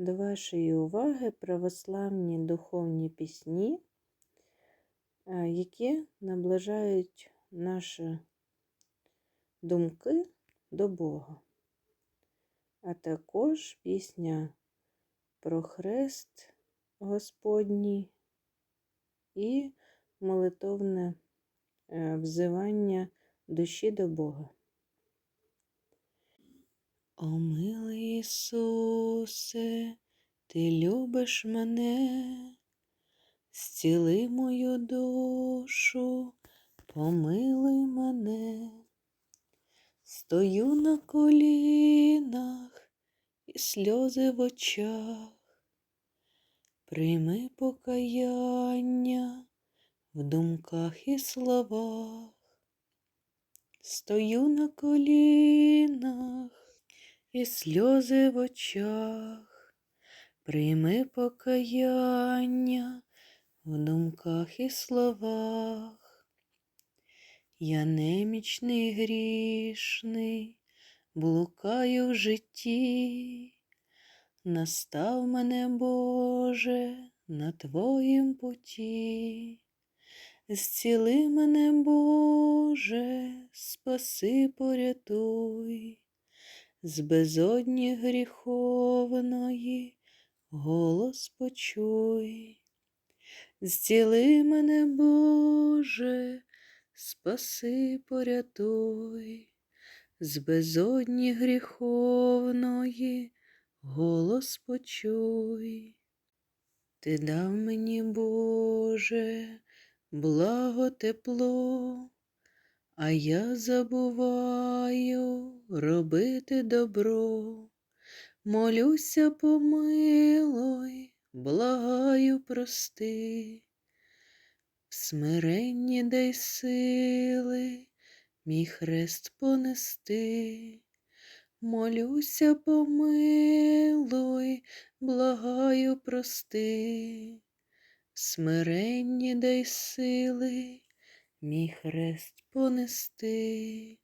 До вашої уваги православні духовні пісні, е, які наближають наші думки до Бога, а також пісня про хрест Господній і молитовне е, взивання душі до Бога. О милий Ісусе, Ти любиш мене, зціли мою душу, помилуй мене, стою на колінах і сльози в очах, прийми покаяння в думках і словах, стою на колінах і сльози в очах, прийми покаяння в думках і словах. Я немічний грішний, блукаю в житті, настав мене, Боже, на Твоїм путі. Зціли мене, Боже, спаси, порятуй з безодні гріховної голос почуй. Зціли мене, Боже, спаси, порятуй, з безодні гріховної голос почуй. Ти дав мені, Боже, благо тепло, а я забуваю робити добро, молюся, помилуй, благаю, прости, в смиренні дай сили, мій хрест понести. Молюся, помилуй, благаю, прости, в смиренні дай сили, мій хрест понести.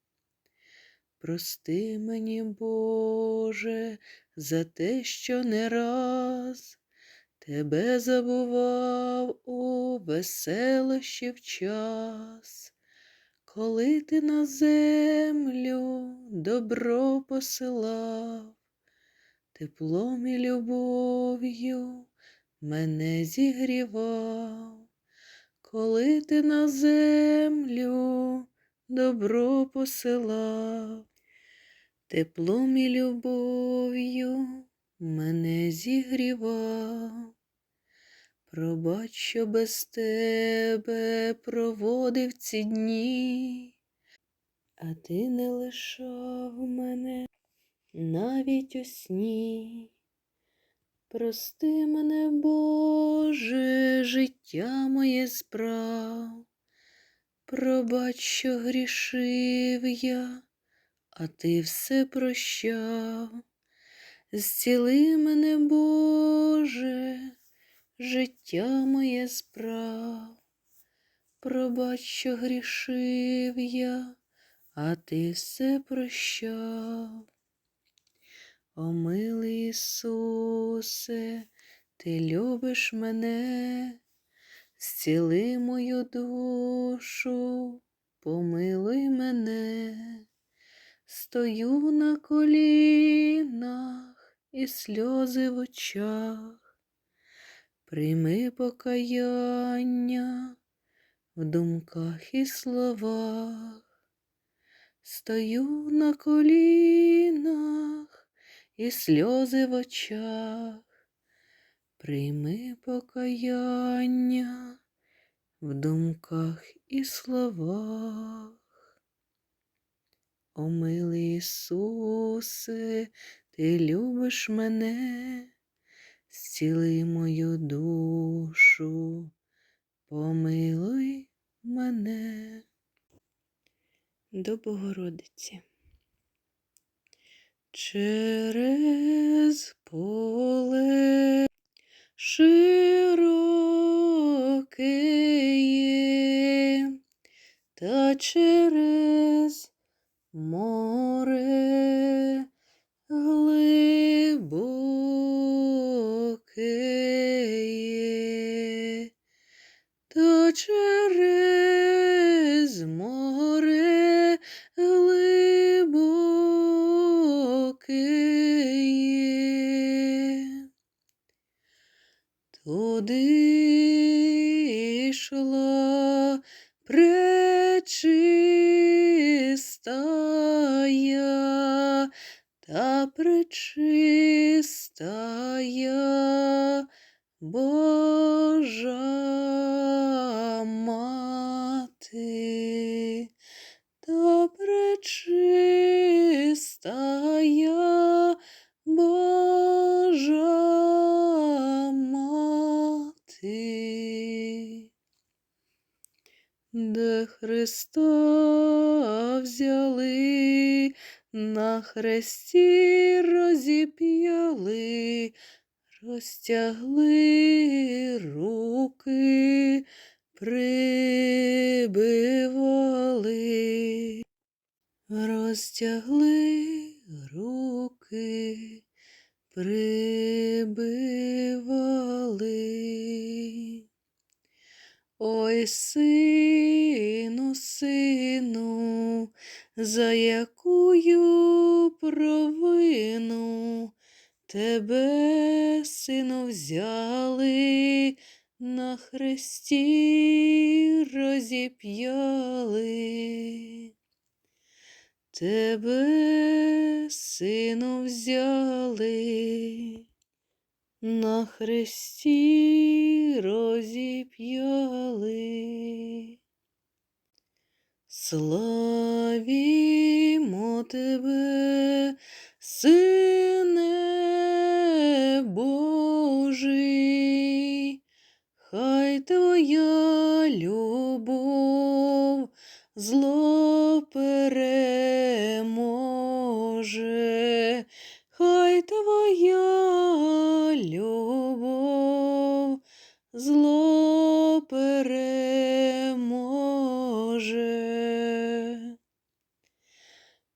Прости мені, Боже, за те, що не раз тебе забував у в час, коли ти на землю добро посилав, теплом і любов'ю мене зігрівав, коли ти на землю добро посилав. Теплом і любов'ю мене зігрівав, пробач, що без тебе проводив ці дні, а ти не лишав мене навіть у сні. Прости мене, Боже, життя моє справ, пробач, що грішив я а ти все прощав, зціли мене, Боже, життя моє справ, пробач, що грішив я, а ти все прощав. О, милий Ісусе, ти любиш мене, зціли мою душу, помилуй мене. Стою на колінах і сльози в очах, прийми покаяння в думках і словах, стою на колінах і сльози в очах, прийми покаяння в думках і словах. О, милий Ісусе, ти любиш мене, зціли мою душу, помилуй мене до Богородиці. Через поле широке та через море через море глибоке. Туди йшла пречистая, та пречистая Божа мати, та пречистая Божа мати, де Христа взяли, на хресті розіп'яли, розтягли руки, прибивали, розтягли руки, прибивали. Ой, сину, сину, за якую провину тебе, сину, взяли, на хресті розіп'яли. Тебе, сину, взяли, на хресті розіп'яли. Славімо тебе, Сине Божий, хай твоя любов зло переможе, любов зло переможе.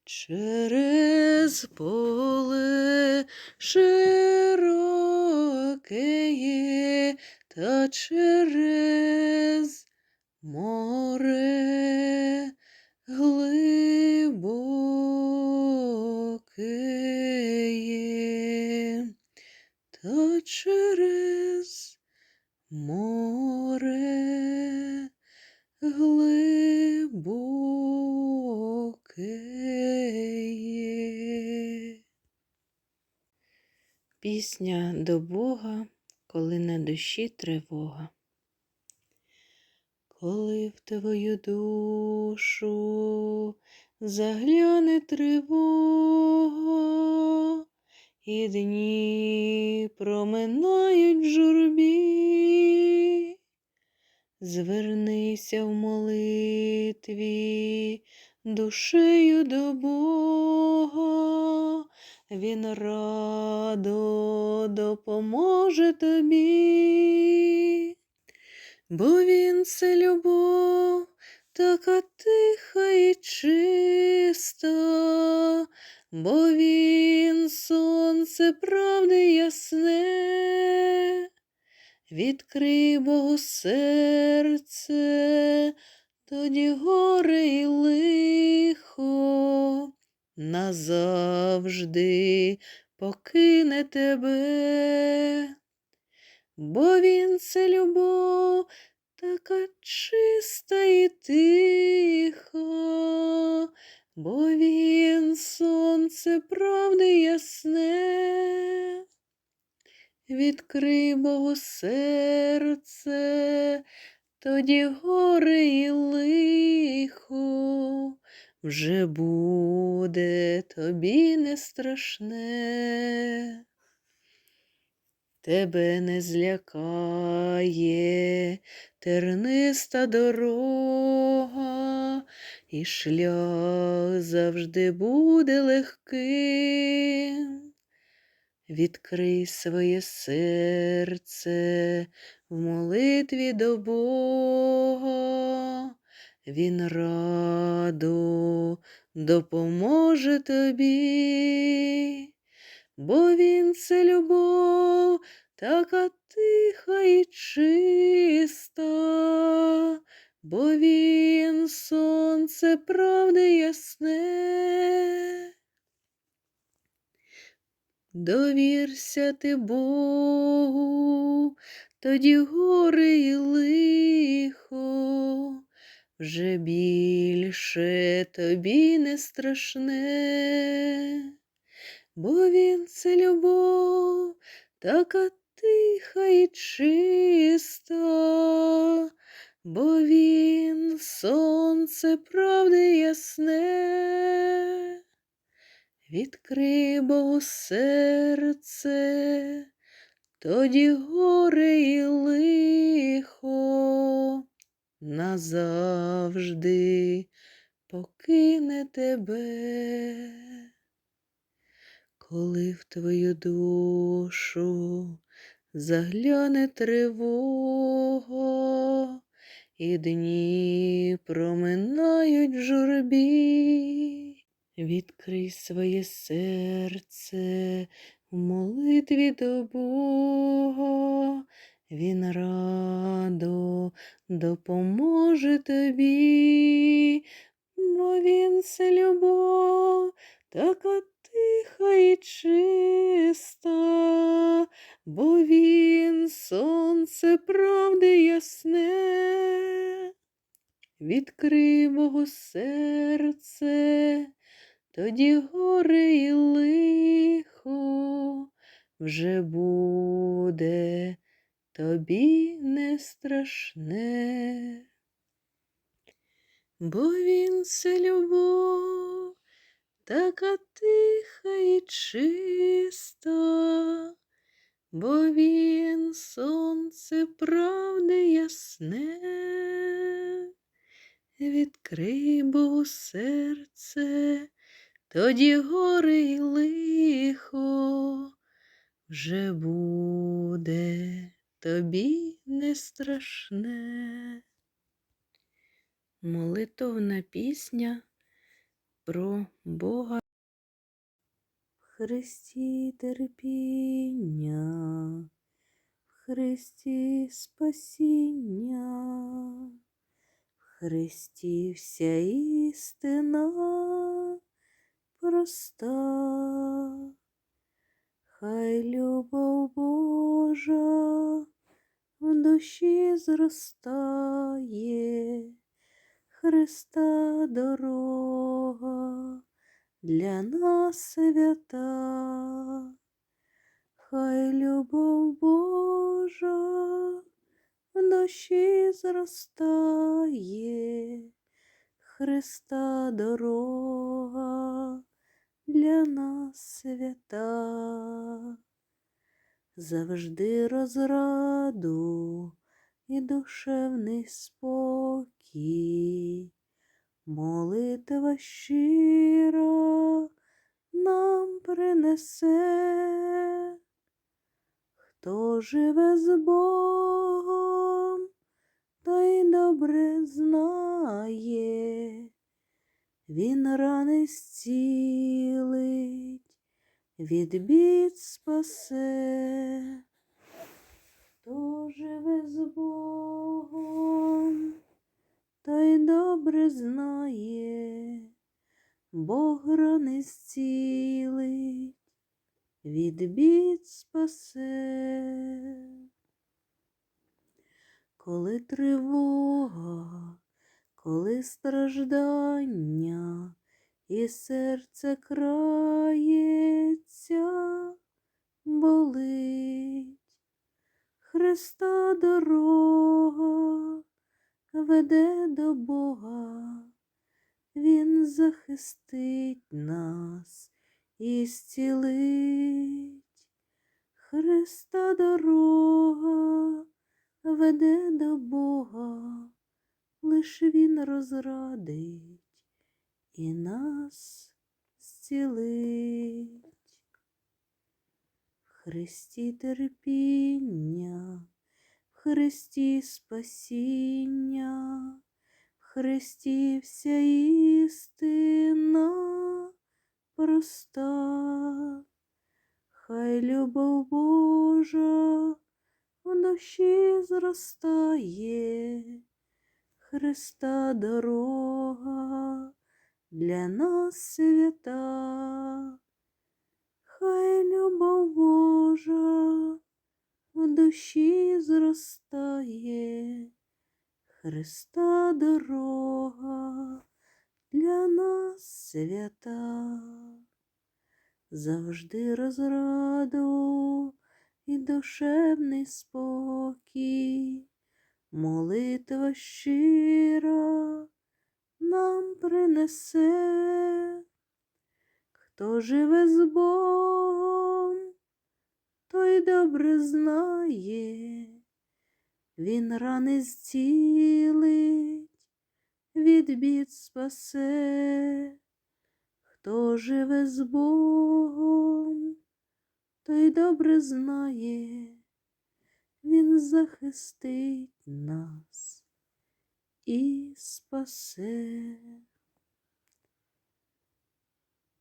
Через поле широке та через море глибоке через море глибоке. Пісня до Бога, коли на душі тривога. Коли в твою душу загляне тривога, і дні проминають в журбі, звернися в молитві душею до Бога, Він радо допоможе тобі. Бо він це любов, така тиха і чиста, бо він сонце правди ясне, відкрий Богу серце, тоді горе й лихо назавжди покине тебе. Бо він це любов така чиста і тиха, бо він сонце правди ясне, відкрий Богу серце, тоді горе і лихо вже буде тобі не страшне. Тебе не злякає терниста дорога, і шлях завжди буде легким. Відкрий своє серце в молитві до Бога, Він радо допоможе тобі бо він це любов, така тиха і чиста, бо він сонце правди ясне. Довірся ти Богу, тоді гори і лихо, вже більше тобі не страшне, бо він це любов, така тиха і чиста, бо він сонце правди ясне. Відкрий Богу серце, тоді горе і лихо назавжди покине тебе, коли в твою душу загляне тривога, і дні проминають в журбі. Відкрий своє серце в молитві до Бога, Він радо допоможе тобі, бо Він це любов, така тиха і чиста, бо Він сонце правди ясне. Відкрий Богу серце, тоді горе і лихо вже буде тобі не страшне, бо він це любов, така тиха і чиста, бо він сонце правди ясне. Відкрий Богу серце, тоді горе й лихо вже буде тобі не страшне. Молитовна пісня про Бога. В Христі терпіння, в Христі спасіння. В Христі вся істина проста, хай любов Божа в душі зростає, Христа дорога для нас свята, хай любов Божа в душі зростає, Христа дорога для нас свята, завжди розраду і душевний спокій, молитва щира нам принесе. Хто живе з Богом, той добре знає, він рани зцілить, від бід спасе. Хто живе з Богом, той добре знає, Бог рани зцілить, від бід спасе. Коли тривога, коли страждання, і серце крається, болить, Христа дорога веде до Бога, Він захистить нас і зцілить. Христа дорога веде до Бога, лиш Він розрадить і нас зцілить. В Христі терпіння, Христі спасіння, в Христі вся істина проста. Хай любов Божа в душі зростає, Христа дорога для нас свята, хай любов Божа в душі зростає, Христа дорога для нас свята, завжди розраду і душевний спокій, молитва щира нам принесе, хто живе з Богом, той добре знає, він рани зцілить, від бід спасе, хто живе з Богом, той добре знає, він захистить нас і спасе.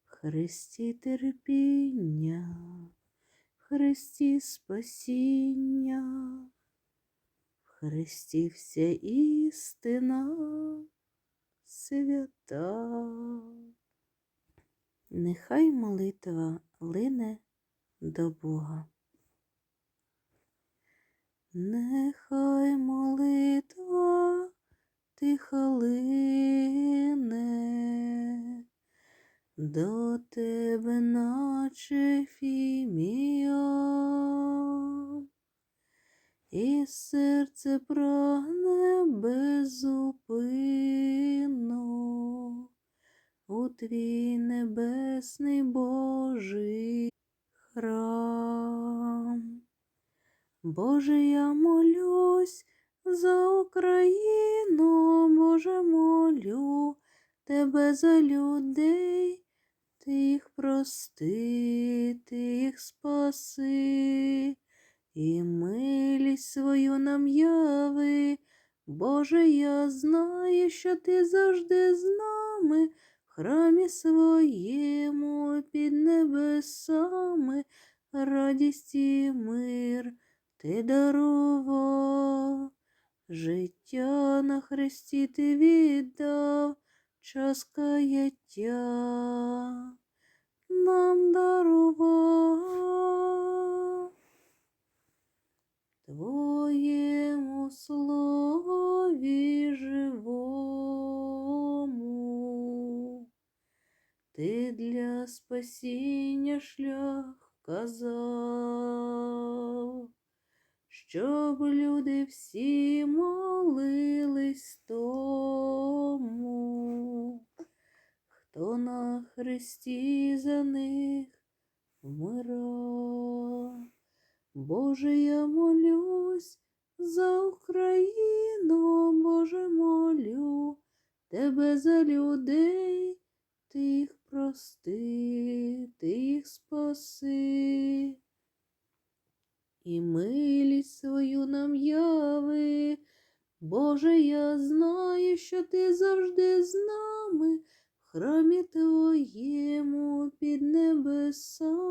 Христі терпіння, Христі спасіння, в Христі вся істина свята. Нехай молитва лине до Бога. Нехай молитва тиха лине до тебе, наче фімія, і серце прагне безупинно у твій небесний Божий храм. Боже, я молюсь за Україну, Боже, молю тебе за людей, ти їх прости, ти їх спаси, і милість свою нам яви. Боже, я знаю, що ти завжди з нами в храмі своєму під небесами, радість і мир ти дарував, життя на хресті ти віддав, час каяття нам дарував. Твоєму слові живому, ти для спасіння шлях казав, щоб люди всі молились тому, хто на хресті за них вмирав. Боже, я молюсь за Україну, Боже, молю тебе за людей, ти їх прости, ти їх спаси, і милість свою нам яви. Боже, я знаю, що ти завжди з нами храмі Твоєму під небесами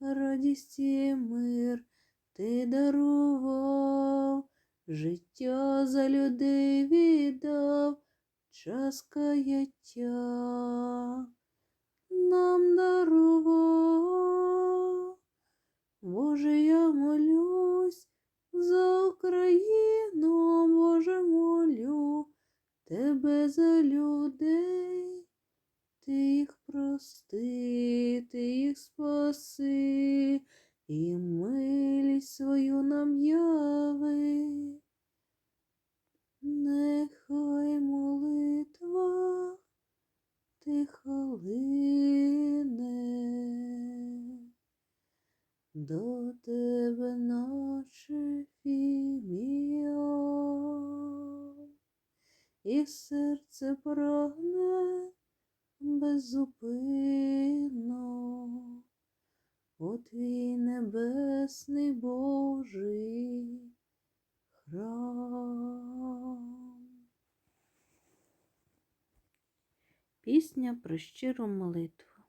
радість і мир ти дарував, життя за людей віддав, час каяття нам дарував. Боже, я молюсь за Україну, Боже, молю тебе за людей. Ти їх прости, ти їх спаси, і милість свою нам яви. Нехай молитва тиха лине до тебе, наче фімія, і серце прагне беззупинно, у твій небесний Божий храм. Пісня про щиру молитву.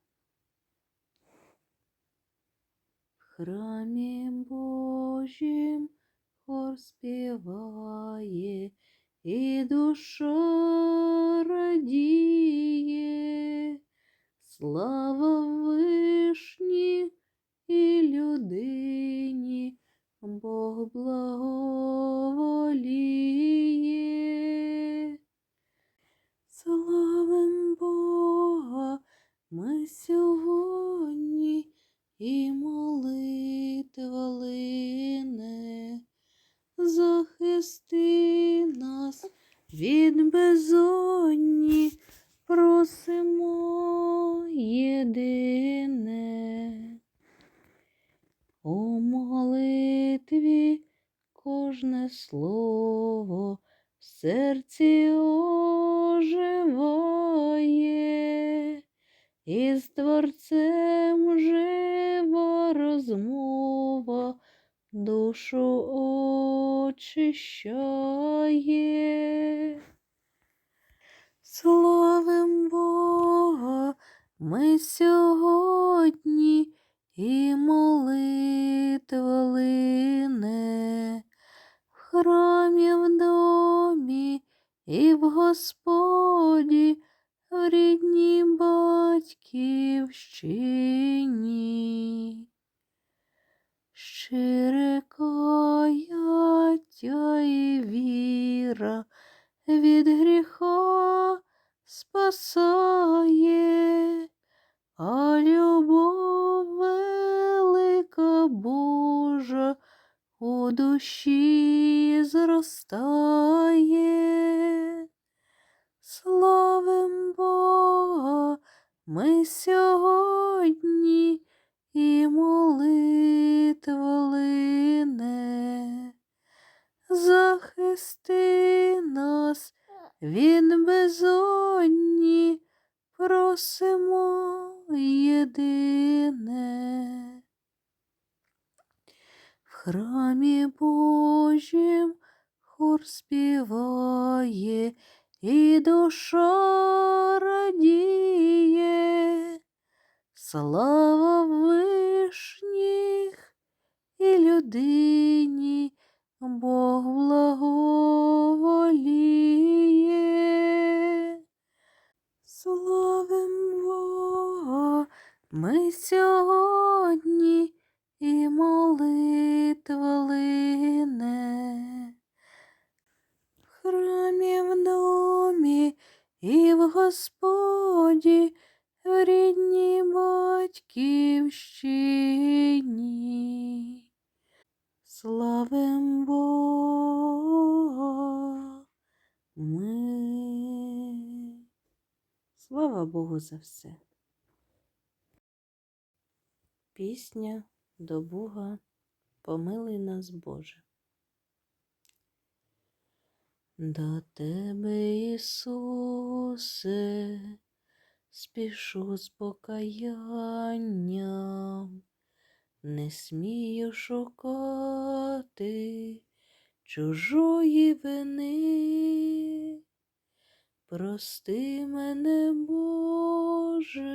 В храмі Божім хор співає, і душа радіє, слава вишні і людині, Бог благоволіє. Славим Бога ми сьогодні і молитва лине. Захисти нас від безодні, просимо єдине. У молитві кожне слово в серці оживає, і з Творцем жива розмова душу очищає. Славим Бога ми сьогодні і молитва в храмі в домі і в Господі в рідній батьківщині. Каяття і віра від гріха спасає, а любов велика Божа у душі зростає. Славим Бога ми сьогодні і молитва лине. Захисти нас від безодні, просимо єдине. В храмі Божім хор співає, і душа радіє, слава вишніх і людині, Бог благоволіє. Славим Бога ми сьогодні і молитва лине. В храмі в домі і в Господі в рідній батьківщині. Славим Бога ми. Слава Богу за все. Пісня до Бога помилуй нас, Боже. До Тебе, Ісусе, спішу з покаянням, не смію шукати чужої вини. Прости мене, Боже,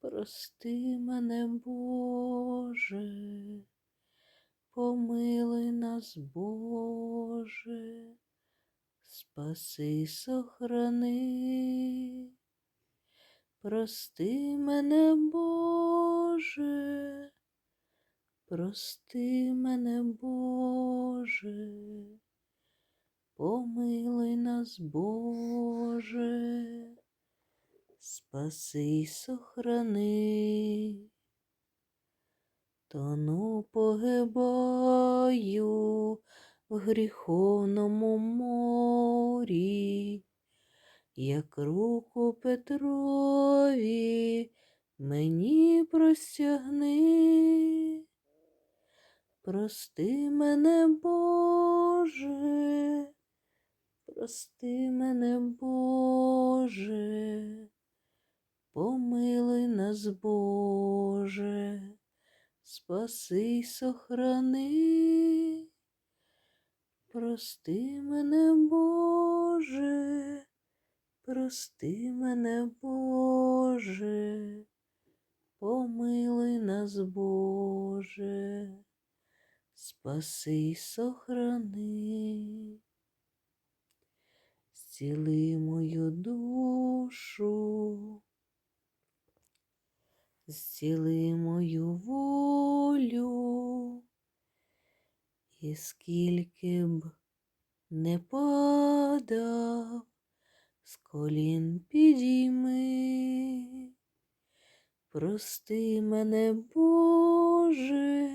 прости мене, Боже, помилуй нас, Боже, спаси, сохрани. Прости мене, Боже, прости мене, Боже, помилуй нас, Боже, спаси, й сохрани. Тону погибаю в гріховному морі, як руку Петрові мені простягни. Прости мене, Боже, прости мене, Боже, помилуй нас, Боже, спаси й сохрани. Прости мене, Боже, прости мене, Боже, помилуй нас, Боже, спаси й сохрани, зціли мою душу, зціли мою волю, і скільки б не падав, з колін підійми. Прости мене, Боже,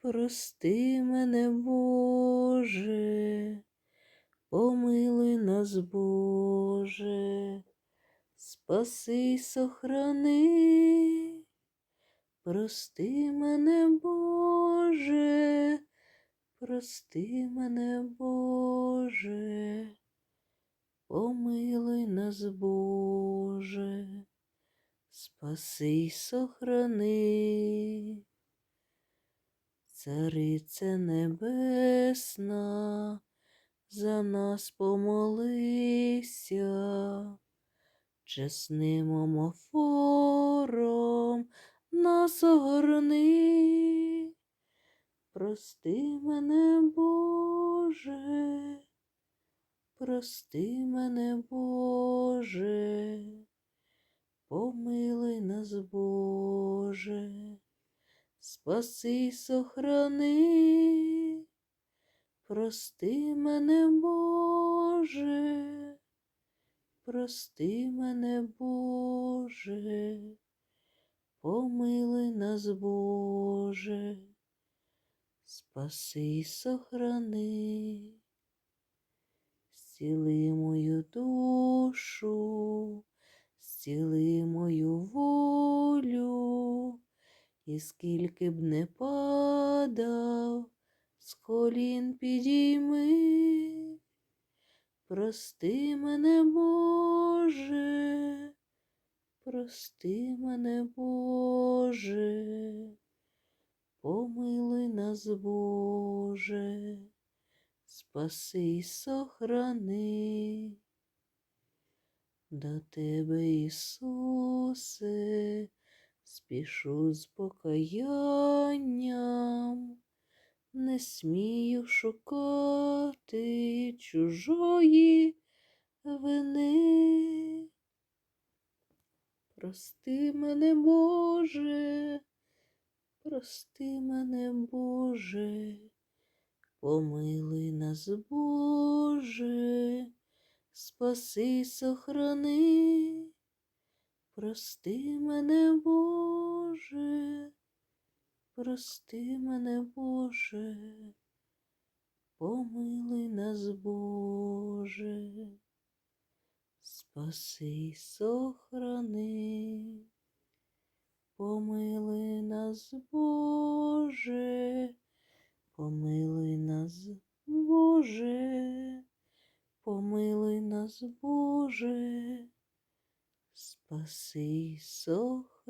прости мене, Боже, помилуй нас, Боже, спаси й сохрани, прости мене, Боже, прости мене, Боже, помилуй нас, Боже спаси й сохрани. Царице небесна, за нас помолися, чесним омофором нас огорни. Прости мене, Боже, прости мене, Боже. Помилуй нас, Боже, спаси сохрани, прости мене, Боже, прости мене, Боже, помилуй нас, Боже, спаси сохрани, зціли мою душу зціли мою волю, і скільки б не падав, з колін підійми, прости мене, Боже, прости мене, Боже, помилуй нас, Боже, спаси й сохрани. До тебе, Ісусе, спішу з покаянням, не смію шукати чужої вини. Прости мене, Боже, прости мене, Боже, помилуй нас, Боже спаси, сохрани, прости мене, Боже, прости мене, Боже, помилуй нас, Боже, спаси, сохрани, помилуй нас, Боже, помилуй нас, Боже. Помилуй нас, Боже, спаси сохрани.